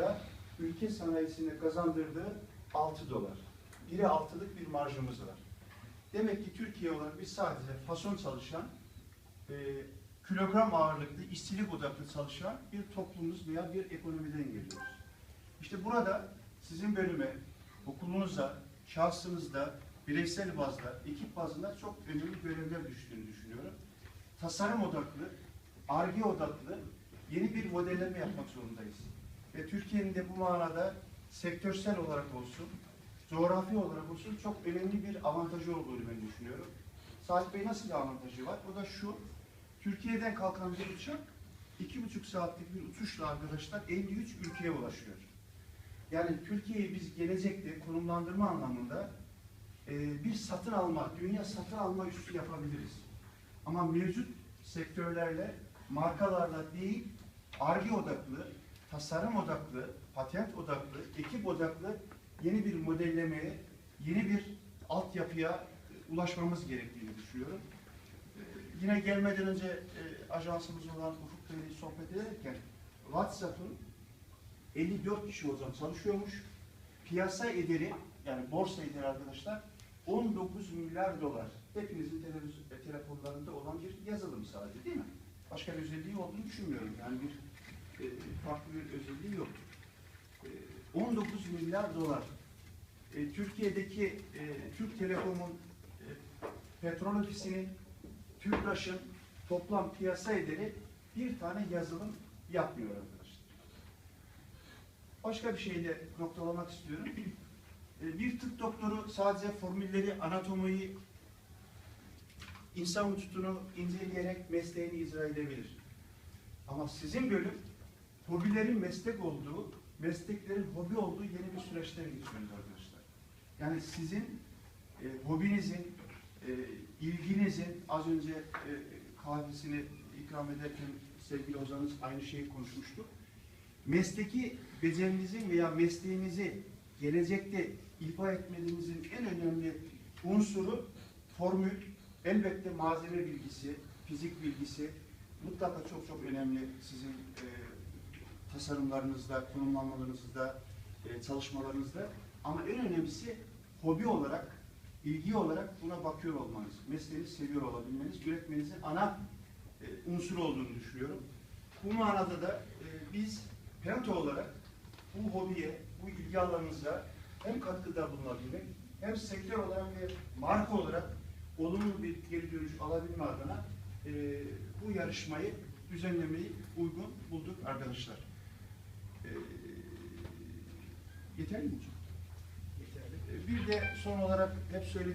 yılda ülke sanayisine kazandırdığı 6 dolar. 1'e 6'lık bir marjımız var. Demek ki Türkiye olarak biz sadece fason çalışan, e, kilogram ağırlıklı, işçilik odaklı çalışan bir toplumuz veya bir ekonomiden geliyoruz. İşte burada sizin bölüme, okulunuza, şahsınızda, bireysel bazda, ekip bazında çok önemli görevler düştüğünü düşünüyorum. Tasarım odaklı, arge odaklı yeni bir modelleme yapmak zorundayız. Ve Türkiye'nin de bu manada sektörsel olarak olsun, coğrafi olarak olsun çok önemli bir avantajı olduğunu ben düşünüyorum. Salih Bey nasıl bir avantajı var? O da şu, Türkiye'den kalkan bir uçak iki buçuk saatlik bir uçuşla arkadaşlar 53 ülkeye ulaşıyor. Yani Türkiye'yi biz gelecekte konumlandırma anlamında e, bir satın alma, dünya satın alma üssü yapabiliriz. Ama mevcut sektörlerle, markalarla değil, arge odaklı, tasarım odaklı, patent odaklı, ekip odaklı yeni bir modellemeye, yeni bir altyapıya e, ulaşmamız gerektiğini düşünüyorum. E, Yine gelmeden önce e, ajansımız olan Ufuk Bey'le sohbet ederken WhatsApp'ın 54 kişi o zaman çalışıyormuş. Piyasa ederi yani borsa ederi arkadaşlar 19 milyar dolar. Hepinizin televizyon, e, telefonlarında olan bir yazılım sadece değil mi? Başka bir özelliği olduğunu düşünmüyorum. Yani bir e, farklı bir özelliği yok. E, 19 milyar dolar. E, Türkiye'deki e, Türk Telekom'un e, petrol ofisinin TÜPRAŞ'ın toplam piyasa ederi bir tane yazılım yapmıyor arkadaşlar. Başka bir şeyle noktalamak istiyorum. E, Bir tıp doktoru sadece formülleri, anatomiyi, insan vücudunu inceleyerek mesleğini icra edebilir. Ama sizin bölüm hobilerin meslek olduğu, mesleklerin hobi olduğu yeni bir süreçten geçiyoruz arkadaşlar. Yani sizin e, hobinizin, e, ilginizin az önce e, kahvesini ikram ederken sevgili hocamız aynı şeyi konuşmuştuk. Mesleki becerinizin veya mesleğinizi gelecekte ifa etmenizin en önemli unsuru formül, elbette malzeme bilgisi, fizik bilgisi mutlaka çok çok önemli sizin e, tasarımlarınızda, konumlanmalarınızda, e, çalışmalarınızda. Ama en önemlisi hobi olarak, ilgi olarak buna bakıyor olmanız, mesleğinizi seviyor olabilmeniz, üretmenizin ana e, unsuru olduğunu düşünüyorum. Bu manada da e, biz Pento olarak bu hobiye, bu ilgi alanınıza hem katkıda bulunabilmek, hem sektör olarak ve marka olarak olumlu bir geri dönüş alabilme adına e, bu yarışmayı düzenlemeyi uygun bulduk arkadaşlar. E, yeterli mi? Yeterli. E, Bir de son olarak hep söylediğim